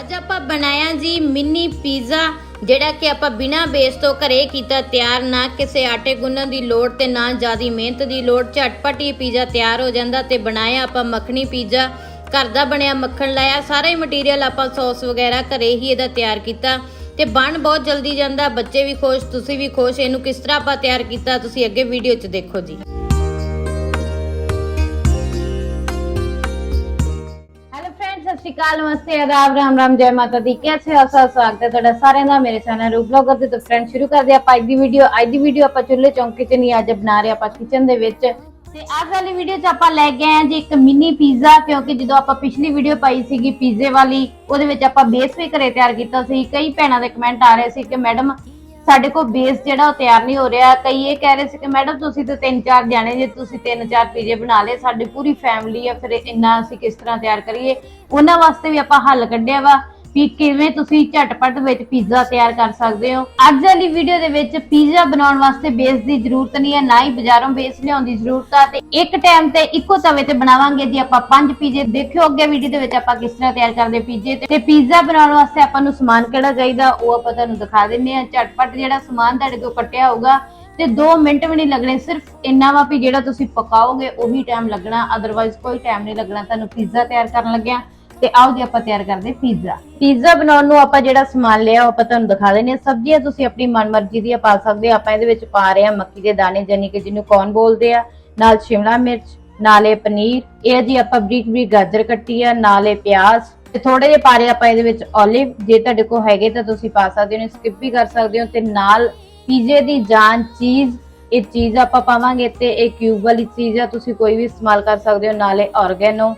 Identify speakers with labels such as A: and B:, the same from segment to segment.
A: ਅੱਜ ਆਪਾਂ ਬਣਾਇਆ ਜੀ ਮਿੰਨੀ ਪੀਜ਼ਾ, ਜਿਹੜਾ ਕਿ ਆਪਾਂ ਬਿਨਾ ਬੇਸ ਤੋਂ ਘਰੇ ਕੀਤਾ ਤਿਆਰ, ਨਾ ਕਿਸੇ ਆਟੇ ਗੁੰਨਣ ਦੀ ਲੋੜ ਤੇ ਨਾ ਜ਼ਿਆਦੀ ਮਿਹਨਤ ਦੀ ਲੋੜ। ਝਟਪਟ ਹੀ ਪੀਜ਼ਾ ਤਿਆਰ ਹੋ ਜਾਂਦਾ ਤੇ ਬਣਾਇਆ ਆਪਾਂ ਮੱਖਣੀ ਪੀਜ਼ਾ। ਘਰ ਦਾ ਬਣਿਆ ਮੱਖਣ ਲਾਇਆ, ਸਾਰਾ ਹੀ ਮਟੀਰੀਅਲ ਆਪਾਂ ਸੌਸ ਵਗੈਰਾ ਘਰੇ ਹੀ ਇਹਦਾ ਤਿਆਰ ਕੀਤਾ। ਤੇ ਬਣ ਬਹੁਤ ਜਲਦੀ ਜਾਂਦਾ, ਬੱਚੇ ਵੀ ਖੁਸ਼, ਤੁਸੀਂ ਵੀ ਖੁਸ਼, ਇਹਨੂੰ ਕਿਸ ਤਰ੍ਹਾਂ ਆਪਾਂ ਤਿਆਰ ਕੀਤਾ, ਤੁਸੀਂ ਅੱਗੇ ਵੀਡੀਓ 'ਚ ਦੇਖੋ ਜੀ। ਸ਼੍ਰੀ ਅਕਾਲ ਨਮਸਤੇ, ਆਦਾਬ, ਰਾਮ ਰਾਮ, ਜੈ ਮਾਤਾ ਦੀ। ਕੈਸੇ ਹੋ ਸਭ ਸਵਾਗਤ ਹੈ ਤੁਹਾਡਾ ਸਾਰਿਆਂ ਦਾ, ਮੇਰੇ ਚੈਨਲ ਰੂਪ ਬਲੌਗਰ ਦੇ ਤੋਂ ਫਰੈਂਡ ਸ਼ੁਰੂ ਕਰਦੇ ਆਪਾਂ ਅੱਜ ਦੀ ਵੀਡੀਓ ਅੱਜ ਦੀ ਵੀਡੀਓ ਆਪਾਂ ਚੁੱਲ੍ਹੇ ਚੌਂਕੇ 'ਚ ਨਹੀਂ ਅੱਜ ਬਣਾ ਰਹੇ ਆਪਾਂ ਕਿਚਨ ਦੇ ਵਿੱਚ। ਤੇ ਅੱਜ ਵਾਲੀ ਵੀਡੀਓ 'ਚ ਆਪਾਂ ਲੈ ਕੇ ਆਏ ਜੀ ਇੱਕ ਮਿੰਨੀ ਪੀਜ਼ਾ ਕਿਉਂਕਿ ਜਦੋਂ ਆਪਾਂ ਪਿਛਲੀ ਵੀਡੀਓ ਪਾਈ ਸੀਗੀ ਪੀਜ਼ੇ ਵਾਲੀ, ਉਹਦੇ ਵਿੱਚ ਆਪਾਂ ਬੇਸ ਵੀ ਘਰੇ ਤਿਆਰ ਕੀਤਾ ਸੀ। ਕਈ ਭੈਣਾਂ ਦੇ ਕਮੈਂਟ ਆ ਰਹੇ ਸੀ ਕਿ ਮੈਡਮ ਸਾਡੇ ਕੋਲ ਬੇਸ ਜਿਹੜਾ ਉਹ ਤਿਆਰ ਨਹੀਂ ਹੋ ਰਿਹਾ। ਕਈ ਇਹ ਕਹਿ ਰਹੇ ਸੀ ਕਿ ਮੈਡਮ ਤੁਸੀਂ ਤਾਂ ਤਿੰਨ ਚਾਰ ਜਾਣੇ ਜੇ ਤੁਸੀਂ ਤਿੰਨ ਚਾਰ ਪੀਜ਼ੇ ਬਣਾ ਲਏ, ਸਾਡੀ ਪੂਰੀ ਫੈਮਿਲੀ ਆ, ਫਿਰ ਇੰਨਾ ਅਸੀਂ ਕਿਸ ਤਰ੍ਹਾਂ ਤਿਆਰ ਕਰੀਏ? ਉਹਨਾਂ ਵਾਸਤੇ ਵੀ ਆਪਾਂ ਹੱਲ ਕੱਢਿਆ ਵਾ। ਕਿ ਕਿਵੇਂ ਤੁਸੀਂ ਝਟਪਟ ਵਿੱਚ ਪੀਜ਼ਾ ਤਿਆਰ ਕਰ ਸਕਦੇ ਹੋ। ਅੱਜ ਵਾਲੀ ਵੀਡੀਓ ਦੇ ਵਿੱਚ ਪੀਜ਼ਾ ਬਣਾਉਣ ਵਾਸਤੇ ਬੇਸ ਦੀ ਜ਼ਰੂਰਤ ਨਹੀਂ ਹੈ, ਨਾ ਹੀ ਬਾਜ਼ਾਰੋਂ ਬੇਸ ਲਿਆਉਣ ਦੀ ਜ਼ਰੂਰਤ ਆ, ਤੇ ਇੱਕ ਟਾਈਮ ਤੇ ਇੱਕੋ ਤਵੇ ਤੇ ਬਣਾਵਾਂਗੇ ਜੀ ਆਪਾਂ ਪੰਜ ਪੀਜ਼ੇ ਦੇਖਿਓ ਅੱਗੇ ਵੀਡੀਓ ਦੇ ਵਿੱਚ ਆਪਾਂ ਕਿਸ ਤਰ੍ਹਾਂ ਤਿਆਰ ਕਰਦੇ ਪੀਜ਼ੇ ਤੇ। ਪੀਜ਼ਾ ਬਣਾਉਣ ਵਾਸਤੇ ਆਪਾਂ ਨੂੰ ਸਮਾਨ ਕਿਹੜਾ ਚਾਹੀਦਾ, ਉਹ ਆਪਾਂ ਤੁਹਾਨੂੰ ਦਿਖਾ ਦਿੰਨੇ ਆ ਝਟਪਟ ਜਿਹੜਾ ਸਮਾਨ ਤੁਹਾਡੇ ਤੋਂ ਕੱਟਿਆ ਹੋਊਗਾ, ਤੇ 2 ਮਿੰਟ ਵੀ ਨਹੀਂ ਲੱਗਣੇ, ਸਿਰਫ ਇੰਨਾ ਵਾ ਵੀ ਜਿਹੜਾ ਤੁਸੀਂ ਪਕਾਓਗੇ, ਉਹੀ ਟਾਈਮ ਲੱਗਣਾ। ਅਦਰਵਾਈਜ਼ ਕੋਈ ਟਾਈਮ ਨਹੀਂ ਲੱਗਣਾ, ਤੁਹਾਨੂੰ ਪੀਜ਼ਾ ਤਿਆਰ ਕਰਨ ਲੱਗਿਆ। ਤੇ ਆਓ ਜੀ ਆਪਾਂ ਤਿਆਰ ਕਰਦੇ ਪੀਜ਼ਾ ਪੀਜ਼ਾ ਬਣਾਉਣ ਨੂੰ ਆਪਾਂ ਜਿਹੜਾ ਸਮਾਨ ਲਿਆ, ਉਹ ਆਪਾਂ ਤੁਹਾਨੂੰ ਦਿਖਾ ਦਿੰਨੇ ਆ ਸਬਜ਼ੀਆਂ ਤੁਸੀਂ ਆਪਣੀ ਮਨਮਰਜ਼ੀ ਦੀਆਂ ਪਾ ਸਕਦੇ ਆ ਆਪਾਂ ਇਹਦੇ ਵਿੱਚ ਪਾ ਰਹੇ ਆ ਮੱਕੀ ਦੇ ਦਾਣੇ ਜਾਨੀ ਕਿ ਜਿਹਨੂੰ ਕੌਨ ਬੋਲਦੇ ਆ। ਨਾਲ ਸ਼ਿਮਲਾ ਮਿਰਚ, ਨਾਲੇ ਪਨੀਰ। ਇਹ ਜੀ ਆਪਾਂ ਬਰੀਕ ਬਰੀਕ ਗਾਜਰ ਕੱਟੀ ਆ, ਨਾਲੇ ਪਿਆਜ਼। ਤੇ ਥੋੜੇ ਜਿਹੇ ਪਾ ਆਪਾਂ ਇਹਦੇ ਵਿੱਚ 올ਿਵ ਜੇ ਤੁਹਾਡੇ ਕੋਲ ਹੈਗੇ ਤਾਂ ਤੁਸੀਂ ਪਾ ਸਕਦੇ ਹੋ ਸਕਿਪ ਵੀ ਕਰ ਸਕਦੇ ਹੋ। ਤੇ ਨਾਲ ਪੀਜ਼ੇ ਦੀ ਜਾਨ, ਚੀਜ਼, ਇਹ ਚੀਜ਼ ਆਪਾਂ ਪਾਵਾਂਗੇ ਤੇ ਇਹ ਕਿਊਬ ਵਾਲੀ ਚੀਜ਼ ਆ, ਤੁਸੀਂ ਕੋਈ ਵੀ ਇਸਤੇਮਾਲ ਕਰ ਸਕਦੇ ਹੋ। ਨਾਲੇ ਔਰਗੈਨੋ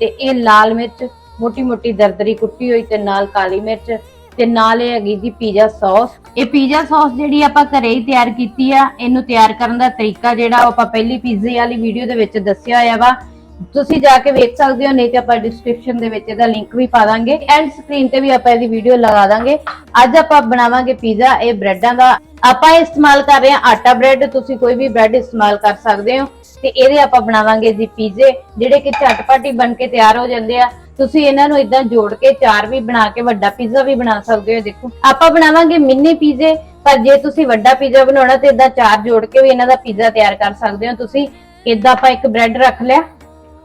A: ਤੇ ਇਹ ਲਾਲ ਮਿਰਚ। ਮੋਟੀ ਮੋਟੀ ਦਰਦਰੀ ਕੁੱਟੀ ਹੋਈ ਤੇ ਨਾਲ ਕਾਲੀ ਮਿਰਚ ਤੇ ਨਾਲ ਇਹ ਹੈਗੀ ਜੀ ਪੀਜ਼ਾ ਸੌਸ। ਇਹ ਪੀਜ਼ਾ ਸੌਸ ਜਿਹੜੀ ਆਪਾਂ ਘਰੇ ਹੀ ਤਿਆਰ ਕੀਤੀ ਆ, ਇਹਨੂੰ ਤਿਆਰ ਕਰਨ ਦਾ ਤਰੀਕਾ ਜਿਹੜਾ ਉਹ ਆਪਾਂ ਪਹਿਲੀ ਪੀਜ਼ੇ ਵਾਲੀ ਵੀਡੀਓ ਦੇ ਵਿੱਚ ਦੱਸਿਆ ਹੋਇਆ ਵਾ। ਤੁਸੀਂ ਜਾ ਕੇ ਵੇਖ ਸਕਦੇ ਹੋ, ਨਹੀਂ ਤੇ ਆਪਾਂ ਡਿਸਕ੍ਰਿਪਸ਼ਨ ਦੇ ਵਿੱਚ ਇਹਦਾ ਲਿੰਕ ਵੀ ਪਾ ਦਾਂਗੇ। ਐਂਡ ਸਕਰੀਨ ਤੇ ਵੀ ਆਪਾਂ ਇਹਦੀ ਵੀਡੀਓ ਲਗਾ ਦਾਂਗੇ। ਅੱਜ ਆਪਾਂ ਬਣਾਵਾਂਗੇ ਪੀਜ਼ਾ, ਇਹ ਬ੍ਰੈਡਾਂ ਦਾ। ਆਪਾਂ ਇਸਤੇਮਾਲ ਕਰ ਰਹੇ ਹਾਂ ਆਟਾ ਬ੍ਰੈਡ, ਤੁਸੀਂ ਕੋਈ ਵੀ ਬ੍ਰੈਡ ਇਸਤੇਮਾਲ ਕਰ ਸਕਦੇ ਹੋ। ਤੇ ਇਹਦੇ ਆਪਾਂ ਬਣਾਵਾਂਗੇ ਜੀ ਪੀਜ਼ੇ, ਜਿਹੜੇ ਕਿ ਝਟਪਟ ਹੀ ਬਣ ਕੇ ਤਿਆਰ ਹੋ ਜਾਂਦੇ ਆ। ਤੁਸੀਂ ਇਹਨਾਂ ਨੂੰ ਇਦਾਂ ਜੋੜ ਕੇ ਚਾਰ ਵੀ ਬਣਾ ਕੇ, ਵੱਡਾ ਪੀਜ਼ਾ ਵੀ ਬਣਾ ਸਕਦੇ ਹੋ, ਦੇਖੋ। ਆਪਾਂ ਬਣਾਵਾਂਗੇ ਮਿੰਨੀ ਪੀਜ਼ੇ ਪਰ ਜੇ ਤੁਸੀਂ ਵੱਡਾ ਪੀਜ਼ਾ ਬਣਾਉਣਾ ਤੇ ਇਦਾਂ ਚਾਰ ਜੋੜ ਕੇ ਵੀ ਇਹਨਾਂ ਦਾ ਪੀਜ਼ਾ ਤਿਆਰ ਕਰ ਸਕਦੇ ਹੋ। ਤੁਸੀਂ ਇਦਾਂ ਆਪਾਂ ਇੱਕ ਬ੍ਰੈਡ ਰੱਖ ਲਿਆ।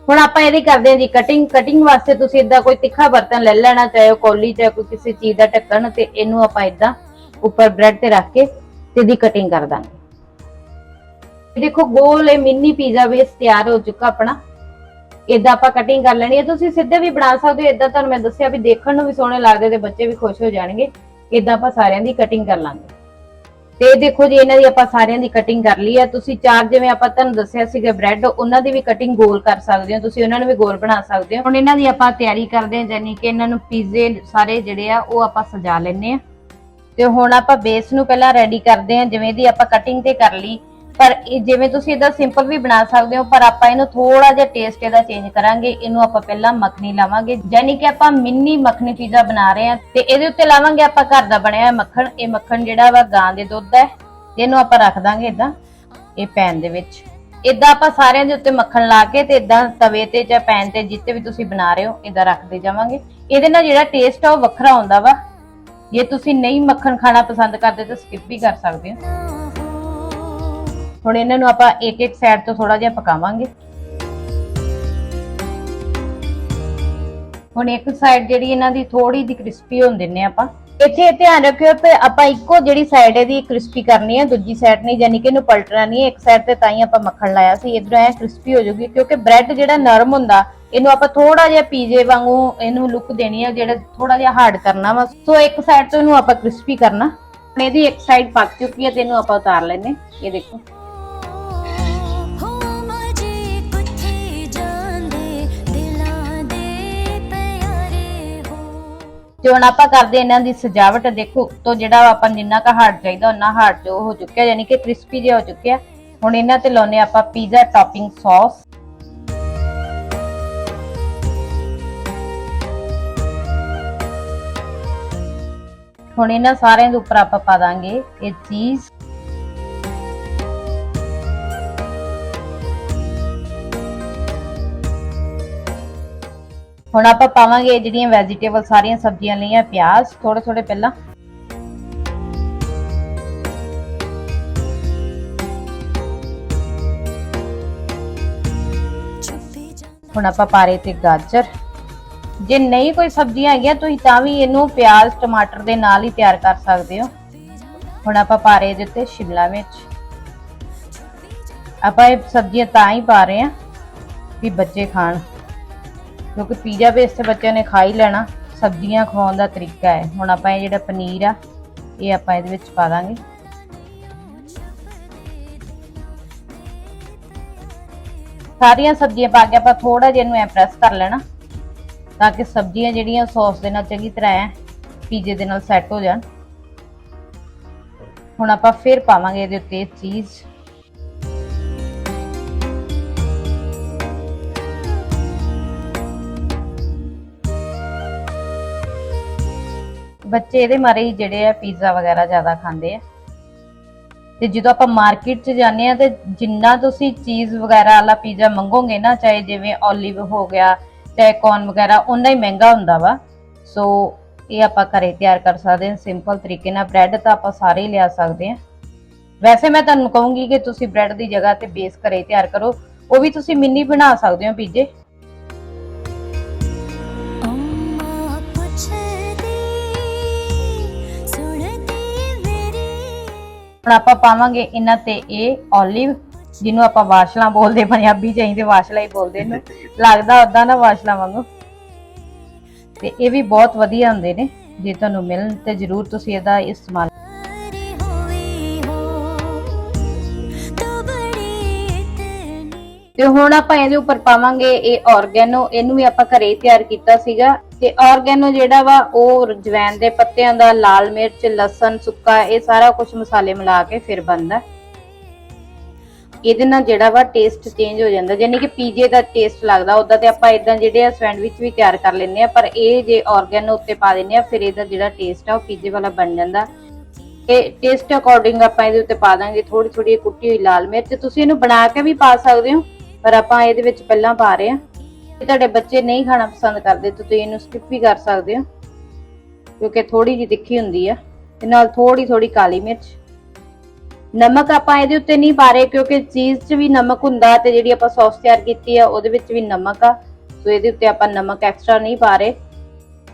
A: ਹੁਣ ਆਪਾਂ ਇਹਦੀ ਕਰਦੇ ਹਾਂ ਜੀ ਕਟਿੰਗ ਕਟਿੰਗ ਵਾਸਤੇ ਤੁਸੀਂ ਇਦਾਂ ਕੋਈ ਤਿੱਖਾ ਬਰਤਨ ਲੈ ਲੈਣਾ, ਚਾਹੇ ਉਹ ਕੌਲੀ, ਚਾਹੇ ਕੋਈ ਕਿਸੇ ਚੀਜ਼ ਦਾ ਢੱਕਣ, ਤੇ ਇਹਨੂੰ ਆਪਾਂ ਇਦਾਂ ਉੱਪਰ ਬ੍ਰੈਡ ਤੇ ਰੱਖ ਕੇ ਤੇ ਇਹਦੀ ਕਟਿੰਗ ਕਰ ਦਾਂਗੇ। ਦੇਖੋ, ਗੋਲ ਇਹ ਮਿੰਨੀ ਪੀਜ਼ਾ ਬੇਸ ਤਿਆਰ ਹੋ ਚੁੱਕਾ ਆਪਣਾ। ਇਦਾਂ ਆਪਾਂ ਕਟਿੰਗ ਕਰ ਲੈਣੀ ਹੈ। ਤੁਸੀਂ ਸਿੱਧੇ ਵੀ ਬਣਾ ਸਕਦੇ ਹੋ। ਇਦਾਂ ਤੁਹਾਨੂੰ ਮੈਂ ਦੱਸਿਆ ਵੀ ਦੇਖਣ ਨੂੰ ਵੀ ਸੋਹਣੇ ਲੱਗਦੇ ਤੇ ਬੱਚੇ ਵੀ ਖੁਸ਼ ਹੋ ਜਾਣਗੇ। ਇਦਾਂ ਆਪਾਂ ਸਾਰਿਆਂ ਦੀ ਕਟਿੰਗ ਕਰ ਲਾਂਗੇ। ਤੇ ਦੇਖੋ ਜੀ, ਇਹਨਾਂ ਦੀ ਆਪਾਂ ਸਾਰਿਆਂ ਦੀ ਕਟਿੰਗ ਕਰ ਲਈ ਹੈ। ਤੁਸੀਂ ਚਾਰ ਜਿਵੇਂ ਆਪਾਂ ਤੁਹਾਨੂੰ ਦੱਸਿਆ ਸੀਗਾ ਬ੍ਰੈਡ ਉਹਨਾਂ ਦੀ ਵੀ ਕਟਿੰਗ ਗੋਲ ਕਰ ਸਕਦੇ ਹੋ। ਤੁਸੀਂ ਉਹਨਾਂ ਨੂੰ ਵੀ ਗੋਲ ਬਣਾ ਸਕਦੇ ਹੋ। ਹੁਣ ਇਹਨਾਂ ਦੀ ਆਪਾਂ ਤਿਆਰੀ ਕਰਦੇ ਹਾਂ ਯਾਨੀ ਕਿ ਇਹਨਾਂ ਨੂੰ ਪੀਜ਼ੇ ਸਾਰੇ ਜਿਹੜੇ ਆ, ਉਹ ਆਪਾਂ ਸਜਾ ਲੈਣੇ ਆ ਤੇ ਹੁਣ ਆਪਾਂ ਬੇਸ ਨੂੰ ਪਹਿਲਾਂ ਰੈਡੀ ਕਰਦੇ ਹਾਂ। ਜਿਵੇਂ ਦੀ ਆਪਾਂ ਕਟਿੰਗ ਤੇ ਕਰ ਲਈ ਪਰ ਇਹ ਜਿਵੇਂ ਤੁਸੀਂ ਇਹਦਾ ਸਿੰਪਲ ਵੀ ਬਣਾ ਸਕਦੇ ਹੋ, ਪਰ ਆਪਾਂ ਇਹਨੂੰ ਥੋੜਾ ਜਿਹਾ ਟੇਸਟ ਇਹਦਾ ਚੇਂਜ ਕਰਾਂਗੇ। ਇਹਨੂੰ ਆਪਾਂ ਪਹਿਲਾਂ ਮੱਖਣੀ ਲਾਵਾਂਗੇ, ਯਾਨੀ ਕਿ ਆਪਾਂ ਮਿੰਨੀ ਮੱਖਣੀ ਪੀਜ਼ਾ ਬਣਾ ਰਹੇ ਹਾਂ ਤੇ ਇਹਦੇ ਉੱਤੇ ਲਾਵਾਂਗੇ ਆਪਾਂ ਘਰ ਦਾ ਬਣਿਆ ਹੋਇਆ ਮੱਖਣ। ਇਹ ਮੱਖਣ ਜਿਹੜਾ ਵਾ ਗਾਂ ਦੇ ਦੁੱਧ ਹੈ, ਇਹਨੂੰ ਆਪਾਂ ਰੱਖ ਦਾਂਗੇ ਇਦਾਂ ਇਹ ਪੈਨ ਦੇ ਵਿੱਚ। ਇਦਾਂ ਆਪਾਂ ਸਾਰਿਆਂ ਦੇ ਉੱਤੇ ਮੱਖਣ ਲਾ ਕੇ ਤੇ ਇਦਾਂ ਤਵੇ ਤੇ ਜਾਂ ਪੈਨ ਤੇ ਜਿੱਤੇ ਵੀ ਤੁਸੀਂ ਬਣਾ ਰਹੇ ਹੋ ਇਦਾਂ ਰੱਖਦੇ ਜਾਵਾਂਗੇ। ਇਹਦੇ ਨਾਲ ਜਿਹੜਾ ਟੇਸਟ ਆ ਉਹ ਵੱਖਰਾ ਹੁੰਦਾ ਵਾ। ਜੇ ਤੁਸੀਂ ਨਹੀਂ ਮੱਖਣ ਖਾਣਾ ਪਸੰਦ ਕਰਦੇ ਤਾਂ ਸਕਿਪ ਵੀ ਕਰ ਸਕਦੇ ਹੋ। ਹੁਣ ਇਹਨਾਂ ਨੂੰ ਆਪਾਂ ਇੱਕ ਇੱਕ ਸਾਈਡ ਤੋਂ ਥੋੜਾ ਜਿਹਾ ਪਕਾਵਾਂਗੇ। ਹੁਣ ਇੱਕ ਸਾਈਡ ਜਿਹੜੀ ਇਹਨਾਂ ਦੀ ਥੋੜੀ ਜਿਹੀ ਕ੍ਰਿਸਪੀ ਹੋਣ ਦਿੰਨੇ ਆਪਾਂ। ਇੱਥੇ ਧਿਆਨ ਰੱਖਿਓ ਤੇ ਆਪਾਂ ਇੱਕੋ ਜਿਹੜੀ ਸਾਈਡ ਇਹਦੀ ਕ੍ਰਿਸਪੀ ਕਰਨੀ ਹੈ ਦੂਜੀ ਸਾਈਡ ਨਹੀਂ, ਯਾਨੀ ਕਿ ਇਹਨੂੰ ਪਲਟਣਾ ਨਹੀਂ, ਇੱਕ ਸਾਈਡ ਤੇ ਤਾਂ ਹੀ ਆਪਾਂ ਮੱਖਣ ਲਾਇਆ ਸੀ। ਇਧਰੋਂ ਐ ਕ੍ਰਿਸਪੀ ਹੋ ਜਾਊਗੀ, ਕਿਉਂਕਿ ਬ੍ਰੈਡ ਜਿਹੜਾ ਨਰਮ ਹੁੰਦਾ, ਇਹਨੂੰ ਆਪਾਂ ਥੋੜਾ ਜਿਹਾ ਪੀਜ਼ੇ ਵਾਂਗੂ ਇਹਨੂੰ ਲੁੱਕ ਦੇਣੀ ਹੈ ਜਿਹੜਾ ਥੋੜਾ ਜਿਹਾ ਹਾਰਡ ਕਰਨਾ ਵਾ। ਸੋ ਇੱਕ ਸਾਈਡ ਤੋਂ ਇਹਨੂੰ ਆਪਾਂ ਕ੍ਰਿਸਪੀ ਕਰਨਾ। ਹੁਣ ਇਹਦੀ ਇੱਕ ਸਾਈਡ ਪੱਕ ਚੁੱਕੀ ਹੈ ਤੇ ਇਹਨੂੰ ਆਪਾਂ ਉਤਾਰ ਲੈਨੇ ਇਹ ਦੇਖੋ। ਤੇ ਹੁਣ ਆਪਾਂ ਕਰਦੇ ਇਹਨਾਂ ਦੀ ਸਜਾਵਟ, ਦੇਖੋ, ਤੋਂ ਜਿਹੜਾ ਆਪਾਂ ਜਿੰਨਾ ਕਾ ਹਾਰਡ ਚਾਹੀਦਾ ਉਹਨਾਂ ਹਾਰਡ ਜੋ ਹੋ ਚੁੱਕਿਆ, ਯਾਨੀ ਕਿ ਕ੍ਰਿਸਪੀ ਜਿਹਾ ਹੋ ਚੁੱਕਿਆ। ਹੁਣ ਇਹਨਾਂ ਤੇ ਲਾਉਨੇ ਆਪਾਂ ਪੀਜ਼ਾ ਟੌਪਿੰਗ ਸੌਸ ਹੁਣ ਇਹਨਾਂ ਸਾਰਿਆਂ ਦੇ ਉੱਪਰ ਆਪਾਂ ਪਾ ਦਾਂਗੇ ਇਹ ਚੀਜ਼ ਹੁਣ ਆਪਾਂ ਪਾਵਾਂਗੇ ਇਹ ਜਿਹੜੀਆਂ ਵੈਜੀਟੇਬਲ ਸਾਰੀਆਂ ਸਬਜ਼ੀਆਂ ਲਈਆਂ, ਪਿਆਜ਼ ਥੋੜੇ ਥੋੜੇ ਪਹਿਲਾਂ। ਹੁਣ ਆਪਾਂ ਪਾ ਰਹੇ ਤੇ ਗਾਜਰ। ਜੇ ਨਹੀਂ ਕੋਈ ਸਬਜ਼ੀਆਂ ਹੈਗੀਆਂ, ਤੁਸੀਂ ਤਾਂ ਵੀ ਇਹਨੂੰ ਪਿਆਜ਼, ਟਮਾਟਰ ਦੇ ਨਾਲ ਹੀ ਤਿਆਰ ਕਰ ਸਕਦੇ ਹੋ। ਹੁਣ ਆਪਾਂ ਪਾ ਰਹੇ ਉੱਤੇ ਸ਼ਿਮਲਾ ਮਿਰਚ। ਆਪਾਂ ਇਹ ਸਬਜ਼ੀਆਂ ਤਾਂ ਹੀ ਪਾ ਰਹੇ ਆ ਵੀ ਬੱਚੇ ਖਾਣ। ਕਿਉਂਕਿ ਪੀਜ਼ਾ ਬੇਸ ਤੇ ਬੱਚਿਆਂ ਨੇ ਖਾ ਹੀ ਲੈਣਾ, ਸਬਜ਼ੀਆਂ ਖਵਾਉਣ ਦਾ ਤਰੀਕਾ ਹੈ। ਹੁਣ ਆਪਾਂ ਇਹ ਜਿਹੜਾ ਪਨੀਰ ਆ, ਇਹ ਆਪਾਂ ਇਹਦੇ ਵਿੱਚ ਪਾ ਦਾਂਗੇ। ਸਾਰੀਆਂ ਸਬਜ਼ੀਆਂ ਪਾ ਕੇ ਆਪਾਂ ਥੋੜਾ ਜਿਹਾ ਇਹਨੂੰ ਐ ਪ੍ਰੈਸ ਕਰ ਲੈਣਾ, ਤਾਂ ਕਿ ਸਬਜ਼ੀਆਂ ਜਿਹੜੀਆਂ ਸੌਸ ਦੇ ਨਾਲ ਚੰਗੀ ਤਰ੍ਹਾਂ ਐ ਪੀਜ਼ੇ ਦੇ ਨਾਲ ਸੈੱਟ ਹੋ ਜਾਣ। ਹੁਣ ਆਪਾਂ ਫਿਰ ਪਾਵਾਂਗੇ ਇਹਦੇ ਉੱਤੇ ਚੀਜ਼। ਬੱਚੇ ਇਹਦੇ ਮਾਰੇ ਹੀ ਜਿਹੜੇ ਆ ਪੀਜ਼ਾ ਵਗੈਰਾ ਜ਼ਿਆਦਾ ਖਾਂਦੇ ਆ। ਤੇ ਜਦੋਂ ਆਪਾਂ ਮਾਰਕੀਟ 'ਚ ਜਾਂਦੇ ਆ ਤੇ ਜਿੰਨਾ ਤੁਸੀਂ ਚੀਜ਼ ਵਗੈਰਾ ਵਾਲਾ ਪੀਜ਼ਾ ਮੰਗੋਗੇ ਨਾ, ਚਾਹੇ ਜਿਵੇਂ 올ਿਵ ਹੋ ਗਿਆ, ਚਾਹੇ ਕੌਰਨ ਵਗੈਰਾ ਉਨਾ ਹੀ ਮਹਿੰਗਾ ਹੁੰਦਾ ਵਾ। ਸੋ ਇਹ ਆਪਾਂ ਘਰੇ ਤਿਆਰ ਕਰ ਸਕਦੇ ਹਾਂ ਸਿੰਪਲ ਤਰੀਕੇ ਨਾਲ ਬ੍ਰੈਡ ਤਾਂ ਆਪਾਂ ਸਾਰੇ ਹੀ ਲਿਆ ਸਕਦੇ ਹਾਂ। ਵੈਸੇ ਮੈਂ ਤੁਹਾਨੂੰ ਕਹੂੰਗੀ ਕਿ ਤੁਸੀਂ ਬ੍ਰੈਡ ਦੀ ਜਗ੍ਹਾ ਤੇ ਬੇਸ ਘਰੇ ਤਿਆਰ ਕਰੋ। ਉਹ ਵੀ ਤੁਸੀਂ ਮਿੰਨੀ ਬਣਾ ਸਕਦੇ ਹੋ ਪੀਜ਼ੇ ਹੁਣ ਆਪਾਂ ਪਾਵਾਂਗੇ ਇਹਨਾਂ ਤੇ ਇਹ 올ਿਵ ਜਿਹਨੂੰ ਆਪਾਂ ਵਾਸ਼ਲਾ ਬੋਲਦੇ ਪੰਜਾਬੀ ਚ ਇਹਦੇ ਵਾਸ਼ਲਾ ਹੀ ਬੋਲਦੇ ਨੇ। ਲੱਗਦਾ ਉਦਾਂ ਨਾ ਵਾਸ਼ਲਾ ਵਾਂਗੂ। ਤੇ ਇਹ ਵੀ ਬਹੁਤ ਵਧੀਆ ਹੁੰਦੇ ਨੇ ਜੇ ਤੁਹਾਨੂੰ ਮਿਲਣ ਤੇ ਜ਼ਰੂਰ ਤੁਸੀਂ ਇਹਦਾ ਇਸਤੇਮਾਲ ਤੇ ਹੁਣ ਆਪਾਂ ਇਹਦੇ ਉੱਪਰ ਪਾਵਾਂਗੇ ਇਹ ਆਰਗੈਨੋ ਇਹਨੂੰ ਵੀ ਆਪਾਂ ਘਰੇ ਤਿਆਰ ਕੀਤਾ ਸੀਗਾ। ਤੇ ਆਰਗੈਨੋ ਜਿਹੜਾ ਵਾ ਉਹ ਜਵੈਨ ਦੇ ਪੱਤਿਆਂ ਦਾ, ਲਾਲ ਮਿਰਚ, ਲਸਣ, ਸੁੱਕਾ, ਇਹ ਸਾਰਾ ਕੁਝ ਮਸਾਲੇ ਮਿਲਾ ਕੇ ਫਿਰ ਬਣਦਾ। ਇਹਦੇ ਨਾਲ ਜਿਹੜਾ ਵਾ ਟੇਸਟ ਚੇਂਜ ਹੋ ਜਾਂਦਾ ਯਾਨੀ ਕਿ ਪੀਜੇ ਦਾ ਟੇਸਟ ਲੱਗਦਾ। ਉਦਾਂ ਤੇ ਆਪਾਂ ਇਦਾਂ ਜਿਹੜੇ ਆ ਸੈਂਡਵਿਚ ਵੀ ਤਿਆਰ ਕਰ ਲੈਂਦੇ ਆ, ਪਰ ਇਹ ਜੇ ਆਰਗੈਨੋ ਉੱਤੇ ਪਾ ਦਿੰਦੇ ਆ, ਫਿਰ ਇਹਦਾ ਜਿਹੜਾ ਟੇਸਟ ਆ ਉਹ ਪੀਜੇ ਵਾਲਾ ਬਣ ਜਾਂਦਾ। ਤੇ ਟੇਸਟ ਅਕੋਰਡਿੰਗ ਆਪਾਂ ਇਹਦੇ ਉੱਤੇ ਪਾ ਦਾਂਗੇ ਥੋੜੀ ਥੋੜੀ ਕੁੱਟੀ ਹੋਈ ਲਾਲ ਮਿਰਚ। ਤੁਸੀਂ ਇਹਨੂੰ ਬਣਾ ਕੇ ਵੀ ਪਾ ਸਕਦੇ ਹੋ, ਪਰ ਆਪਾਂ ਇਹਦੇ ਵਿੱਚ ਪਹਿਲਾਂ ਪਾ ਰਹੇ ਹਾਂ ਤੁਹਾਡੇ ਬੱਚੇ ਨਹੀਂ ਖਾਣਾ ਪਸੰਦ ਕਰਦੇ, ਤਾਂ ਤੁਸੀਂ ਇਹਨੂੰ ਸਕਿਪ ਵੀ ਕਰ ਸਕਦੇ ਹੋ। ਕਿਉਂਕਿ ਥੋੜੀ ਜਿਹੀ ਤਿੱਖੀ ਹੁੰਦੀ ਆ। ਤੇ ਨਾਲ ਥੋੜੀ ਥੋੜੀ ਕਾਲੀ ਮਿਰਚ। ਨਮਕ ਆਪਾਂ ਇਹਦੇ ਉੱਤੇ ਨਹੀਂ ਪਾ ਰਹੇ ਕਿਉਂਕਿ ਚੀਜ਼ 'ਚ ਵੀ ਨਮਕ ਹੁੰਦਾ ਤੇ ਜਿਹੜੀ ਆਪਾਂ ਸੌਸ ਤਿਆਰ ਕੀਤੀ ਆ, ਉਹਦੇ ਵਿੱਚ ਵੀ ਨਮਕ ਆ। ਸੋ ਇਹਦੇ ਉੱਤੇ ਆਪਾਂ ਨਮਕ ਐਕਸਟਰਾ ਨਹੀਂ ਪਾ ਰਹੇ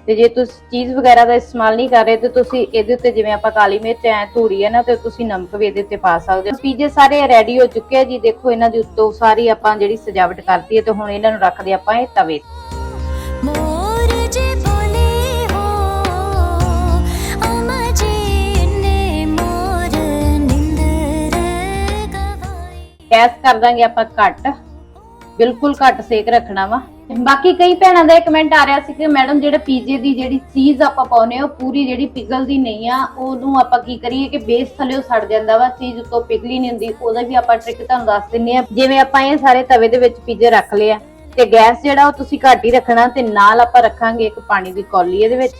A: ਤੇ ਜੇ ਤੁਸੀਂ ਚੀਜ਼ ਵਗੈਰਾ ਦਾ ਇਸਤੇਮਾਲ ਨਹੀਂ ਕਰ ਰਹੇ ਤੇ ਤੁਸੀਂ ਇਹਦੇ ਉੱਤੇ ਜਿਵੇਂ ਆਪਾਂ ਕਾਲੀ ਮਿਰਚ ਐ ਧੂਰੀ ਹੈ ਨਾ ਤੇ ਤੁਸੀਂ ਨਮਕ ਵੀ ਇਹਦੇ ਉੱਤੇ ਪਾ ਸਕਦੇ ਹੋ। ਪੀਜੇ ਸਾਰੇ ਰੈਡੀ ਹੋ ਚੁੱਕੇ ਆ ਜੀ ਦੇਖੋ ਇਹਨਾਂ ਦੇ ਉੱਤੋਂ ਸਾਰੀ ਆਪਾਂ ਜਿਹੜੀ ਸਜਾਵਟ ਕਰਤੀ ਹੈ ਤੇ ਹੁਣ ਇਹਨਾਂ ਨੂੰ ਰੱਖਦੇ ਆਪਾਂ ਇਹ ਤਵੇ
B: ਮੋਰ
A: ਗੈਸ ਕਰ ਦਾਂਗੇ ਆਪਾਂ ਘੱਟ। ਬਿਲਕੁਲ ਘੱਟ ਸੇਕ ਰੱਖਣਾ ਵਾ। ਬਾਕੀ ਕਈ ਭੈਣਾਂ ਦਾ ਕਮੈਂਟ ਆ ਰਿਹਾ ਸੀ ਕਿ ਮੈਡਮ ਜਿਹੜਾ ਪੀਜ਼ੇ ਦੀ ਜਿਹੜੀ ਚੀਜ਼ ਆਪਾਂ ਪਾਉਨੇ ਉਹ ਪੂਰੀ ਜਿਹੜੀ ਪਿਘਲਦੀ ਨਹੀਂ ਆ, ਉਹਨੂੰ ਆਪਾਂ ਕੀ ਕਰੀਏ ਕਿ ਬੇਸ ਥੱਲੇ ਸੜ ਜਾਂਦਾ ਵਾ, ਚੀਜ਼ ਉੱਤੋਂ ਪਿਘਲੀ ਨਹੀਂ ਹੁੰਦੀ, ਉਹਦਾ ਵੀ ਆਪਾਂ ਟ੍ਰਿਕ ਤੁਹਾਨੂੰ ਦੱਸ ਦਿੰਨੇ ਆ ਜਿਵੇਂ ਆਪਾਂ ਇਹ ਸਾਰੇ ਤਵੇ ਦੇ ਵਿੱਚ ਪੀਜ਼ੇ ਰੱਖ ਲਏ ਆ, ਤੇ ਗੈਸ ਜਿਹੜਾ ਉਹ ਤੁਸੀਂ ਘੱਟ ਹੀ ਰੱਖਣਾ, ਤੇ ਨਾਲ ਆਪਾਂ ਰੱਖਾਂਗੇ ਇੱਕ ਪਾਣੀ ਦੀ ਕੌਲੀ ਇਹਦੇ ਵਿੱਚ।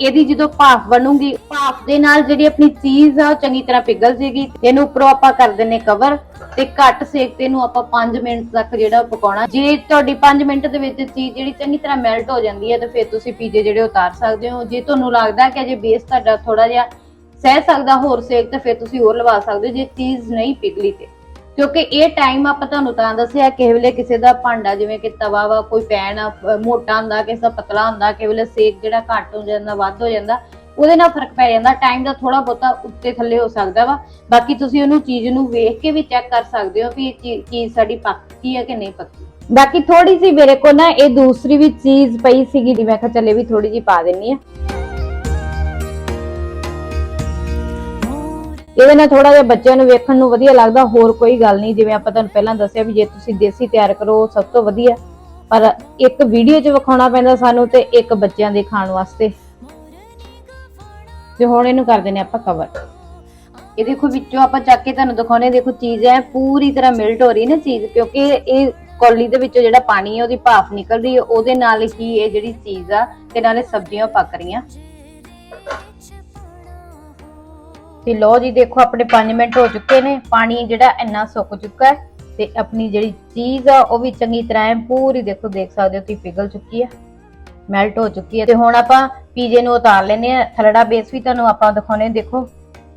A: ਇਹਦੀ ਜਦੋਂ ਭਾਫ ਬਣੂਗੀ, ਭਾਫ ਦੇ ਨਾਲ ਜਿਹੜੀ ਆਪਣੀ ਚੀਜ਼ ਆ, ਉਹ ਚੰਗੀ ਤਰ੍ਹਾਂ ਪਿਘਲ ਜੇਗੀ, ਇਹਨੂੰ ਉੱਪਰੋਂ ਆਪਾਂ ਕਰ ਦਿੰਨੇ ਕਵਰ ਤੇ ਘੱਟ ਸੇਕ ਤੇ ਇਹਨੂੰ ਆਪਾਂ 5 ਮਿੰਟ ਤੱਕ ਜਿਹੜਾ ਪਕਾਉਣਾ। ਜੇ ਤੁਹਾਡੀ 5 ਮਿੰਟ ਦੇ ਵਿੱਚ ਚੀਜ਼ ਜਿਹੜੀ ਚੰਗੀ ਤਰ੍ਹਾਂ ਮੈਲਟ ਹੋ ਜਾਂਦੀ ਹੈ, ਤਾਂ ਫਿਰ ਤੁਸੀਂ ਪੀਜ਼ੇ ਜਿਹੜੇ ਉਤਾਰ ਸਕਦੇ ਹੋ। ਜੇ ਤੁਹਾਨੂੰ ਲੱਗਦਾ ਕਿ ਅਜੇ ਬੇਸ ਤੁਹਾਡਾ ਥੋੜਾ ਜਿਹਾ ਸਹਿ ਸਕਦਾ ਹੋਰ ਸੇਕ, ਤਾਂ ਫਿਰ ਤੁਸੀਂ ਹੋਰ ਲਵਾ ਸਕਦੇ ਹੋ ਜੇ ਚੀਜ਼ ਨਹੀਂ ਪਿਘਲੀ ਤੇ। ਕਿਉਂਕਿ ਇਹ ਟਾਈਮ ਆਪਾਂ ਤੁਹਾਨੂੰ ਤਾਂ ਦੱਸਿਆ, ਕਿਸੇ ਵੇਲੇ ਕਿਸੇ ਦਾ ਭਾਂਡਾ ਜਿਵੇਂ ਕਿ ਤਵਾ ਵਾ, ਕੋਈ ਪੈਨ ਆ ਮੋਟਾ ਹੁੰਦਾ, ਕਿਸੇ ਦਾ ਪਤਲਾ ਹੁੰਦਾ, ਕਿਸੇ ਵੇਲੇ ਸੇਕ ਜਿਹੜਾ ਘੱਟ ਹੋ ਜਾਂਦਾ, ਵੱਧ ਹੋ ਜਾਂਦਾ ਉਹਦੇ ਨਾਲ ਫ਼ਰਕ ਪੈ ਜਾਂਦਾ ਟਾਈਮ ਦਾ ਥੋੜਾ ਬਹੁਤਾ ਉੱਤੇ ਥੱਲੇ ਹੋ ਸਕਦਾ ਵਾ। ਬਾਕੀ ਤੁਸੀਂ ਉਹਨੂੰ ਚੀਜ਼ ਨੂੰ ਵੇਖ ਕੇ ਵੀ ਚੈੱਕ ਕਰ ਸਕਦੇ ਹੋ ਵੀ ਇਹ ਚੀ- ਚੀਜ਼ ਸਾਡੀ ਪੱਕੀ ਹੈ ਕਿ ਨਹੀਂ ਪੱਕੀ। ਬਾਕੀ ਥੋੜੀ ਸੀ ਮੇਰੇ ਕੋਲ ਨਾ ਇਹ ਦੂਸਰੀ ਵੀ ਚੀਜ਼ ਪਈ ਸੀਗੀ, ਦੀ ਮੈਂ ਕਿਹਾ ਚੱਲੇ ਵੀ ਥੋੜੀ ਜੀ ਪਾ ਦਿੰਨੀ ਆ। ਇਹਦੇ ਨਾਲ ਥੋੜਾ ਜਿਹਾ ਬੱਚਿਆਂ ਨੂੰ ਵੇਖਣ ਨੂੰ ਵਧੀਆ ਲੱਗਦਾ, ਹੋਰ ਕੋਈ ਗੱਲ ਨਹੀਂ, ਜਿਵੇਂ ਆਪਾਂ ਤੁਹਾਨੂੰ ਪਹਿਲਾਂ ਦੱਸਿਆ ਵੀ ਜੇ ਤੁਸੀਂ ਦੇਸੀ ਤਿਆਰ ਕਰੋ, ਉਹ ਸਭ ਤੋਂ ਵਧੀਆ। ਪਰ ਇੱਕ ਵੀਡੀਓ 'ਚ ਵਿਖਾਉਣਾ ਪੈਂਦਾ ਸਾਨੂੰ ਤੇ ਇੱਕ ਬੱਚਿਆਂ ਦੇ ਖਾਣ ਵਾਸਤੇ। ਤੇ ਹੁਣ ਇਹਨੂੰ ਕਰ ਦਿੰਨੇ ਆਪਾਂ ਕਵਰ ਇਹ ਦੇਖੋ ਵਿੱਚੋਂ ਆਪਾਂ ਚੱਕ ਕੇ ਤੁਹਾਨੂੰ ਦਿਖਾਉਣੇ ਦੇਖੋ ਚੀਜ਼ ਹੈ ਪੂਰੀ ਤਰ੍ਹਾਂ ਮਿਲਟ ਹੋ ਰਹੀ ਨਾ ਚੀਜ਼, ਕਿਉਂਕਿ ਇਹ ਕੌਲੀ ਦੇ ਵਿੱਚੋਂ ਜਿਹੜਾ ਪਾਣੀ ਹੈ, ਉਹਦੀ ਭਾਫ ਨਿਕਲ ਰਹੀ ਹੈ, ਉਹਦੇ ਨਾਲ ਹੀ ਇਹ ਜਿਹੜੀ ਚੀਜ਼ ਆ, ਤੇ ਨਾਲੇ ਸਬਜ਼ੀਆਂ ਪੱਕ ਰਹੀਆਂ। ਤੇ ਲੋ ਜੀ, ਦੇਖੋ ਆਪਣੇ 5 ਮਿੰਟ ਹੋ ਚੁੱਕੇ ਨੇ, ਪਾਣੀ ਜਿਹੜਾ ਇੰਨਾ ਸੁੱਕ ਚੁੱਕਾ ਹੈ, ਤੇ ਆਪਣੀ ਜਿਹੜੀ ਚੀਜ਼ ਆ, ਉਹ ਵੀ ਚੰਗੀ ਤਰ੍ਹਾਂ ਐਨ ਪੂਰੀ ਦੇਖੋ ਦੇਖ ਸਕਦੇ ਹੋ, ਤੁਸੀਂ ਪਿਘਲ ਚੁੱਕੀ ਹੈ ਮੈਲਟ ਹੋ ਚੁੱਕੀ ਹੈ। ਤੇ ਹੁਣ ਆਪਾਂ ਪੀਜੇ ਨੂੰ ਉਤਾਰ ਲੈਨੇ ਆ ਥਲੜਾ ਬੇਸ ਵੀ ਤੁਹਾਨੂੰ ਆਪਾਂ ਦਿਖਾਉਣੇ। ਦੇਖੋ,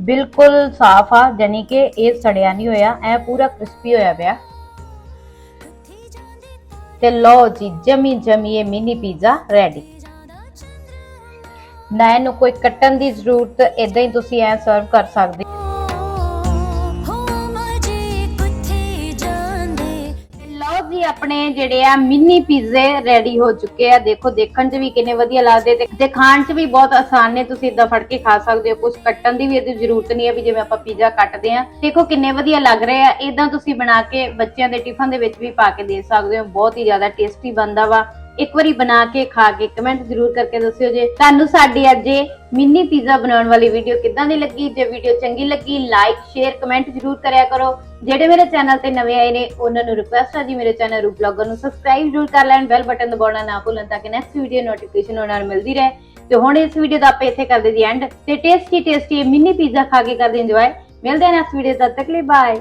A: ਬਿਲਕੁਲ ਸਾਫ਼ ਆ ਜਾਨੀ ਕਿ ਇਹ ਸੜਿਆ ਨਹੀਂ ਹੋਇਆ, ਐ ਪੂਰਾ ਕ੍ਰਿਸਪੀ ਹੋਇਆ ਪਿਆ। ਤੇ ਲਓ ਜੀ ਜਮੀ ਜਮੀ ਇਹ ਮਿਨੀ ਪੀਜ਼ਾ ਰੈਡੀ ਨਾ ਇਹਨੂੰ ਕੋਈ ਕੱਟਣ ਦੀ ਜ਼ਰੂਰਤ ਇਦਾਂ ਹੀ ਤੁਸੀਂ ਐ ਸਰਵ ਕਰ ਸਕਦੇ ਆਪਣੇ ਜਿਹੜੇ ਆ ਮਿੰਨੀ ਪੀਜ਼ੇ ਰੈਡੀ ਹੋ ਚੁੱਕੇ ਆ। ਦੇਖੋ, ਦੇਖਣ 'ਚ ਵੀ ਕਿੰਨੇ ਵਧੀਆ ਲੱਗਦੇ ਤੇ ਖਾਣ 'ਚ ਵੀ ਬਹੁਤ ਆਸਾਨ ਨੇ। ਤੁਸੀਂ ਇਦਾਂ ਫੜ ਕੇ ਖਾ ਸਕਦੇ ਹੋ। ਕੁਝ ਕੱਟਣ ਦੀ ਵੀ ਇਹਦੀ ਜ਼ਰੂਰਤ ਨਹੀਂ ਹੈ ਵੀ ਜਿਵੇਂ ਆਪਾਂ ਪੀਜ਼ਾ ਕੱਟਦੇ ਆ ਦੇਖੋ, ਕਿੰਨੇ ਵਧੀਆ ਲੱਗ ਰਹੇ ਆ। ਇਦਾਂ ਤੁਸੀਂ ਬਣਾ ਕੇ ਬੱਚਿਆਂ ਦੇ ਟਿਫਨ ਦੇ ਵਿੱਚ ਵੀ ਪਾ ਕੇ ਦੇ ਸਕਦੇ ਹੋ। ਬਹੁਤ ਹੀ ਜ਼ਿਆਦਾ ਟੇਸਟੀ ਬਣਦਾ ਵਾ। ਇੱਕ ਵਾਰੀ ਬਣਾ ਕੇ ਖਾ ਕੇ ਕਮੈਂਟ ਜ਼ਰੂਰ ਕਰਕੇ ਦੱਸਿਓ ਜੇ ਤੁਹਾਨੂੰ ਸਾਡੀ ਅੱਜ ਇਹ ਮਿੰਨੀ ਪੀਜ਼ਾ ਬਣਾਉਣ ਵਾਲੀ ਵੀਡੀਓ ਕਿੱਦਾਂ ਦੀ ਲੱਗੀ। ਜੇ ਵੀਡੀਓ ਚੰਗੀ ਲੱਗੀ ਲਾਈਕ ਸ਼ੇਅਰ ਕਮੈਂਟ ਜ਼ਰੂਰ ਕਰਿਆ ਕਰੋ। ਜਿਹੜੇ ਮੇਰੇ ਚੈਨਲ ਤੇ ਨਵੇਂ ਆਏ ਨੇ, ਉਹਨਾਂ ਨੂੰ ਰਿਕੁਐਸਟ ਹੈ ਜੀ ਮੇਰੇ ਚੈਨਲ ਰੂ ਬਲੌਗਰ ਨੂੰ ਸਬਸਕ੍ਰਾਈਬ ਜ਼ਰੂਰ ਕਰ ਲੈਣ ਬੈਲ ਬਟਨ ਦਬਾਉਣਾ ਨਾ ਭੁੱਲਣ ਤਾਂ ਕਿ ਨੈਕਸਟ ਵੀਡੀਓ ਨੋਟੀਫਿਕੇਸ਼ਨ ਉਹਨਾਂ ਨਾਲ ਮਿਲਦੀ ਰਹੇ। ਤੇ ਹੁਣ ਇਸ ਵੀਡੀਓ ਦਾ ਆਪਾਂ ਇੱਥੇ ਕਰਦੇ ਜੀ ਐਂਡ ਤੇ ਟੇਸਟੀ ਟੇਸਟੀ ਮਿੰਨੀ ਪੀਜ਼ਾ ਖਾ ਕੇ ਕਰਦੇ ਇੰਜੋਏ ਮਿਲਦੇ ਹਾਂ ਨੈਕਸਟ ਵੀਡੀਓ ਤੱਕ ਲਈ ਬਾਏ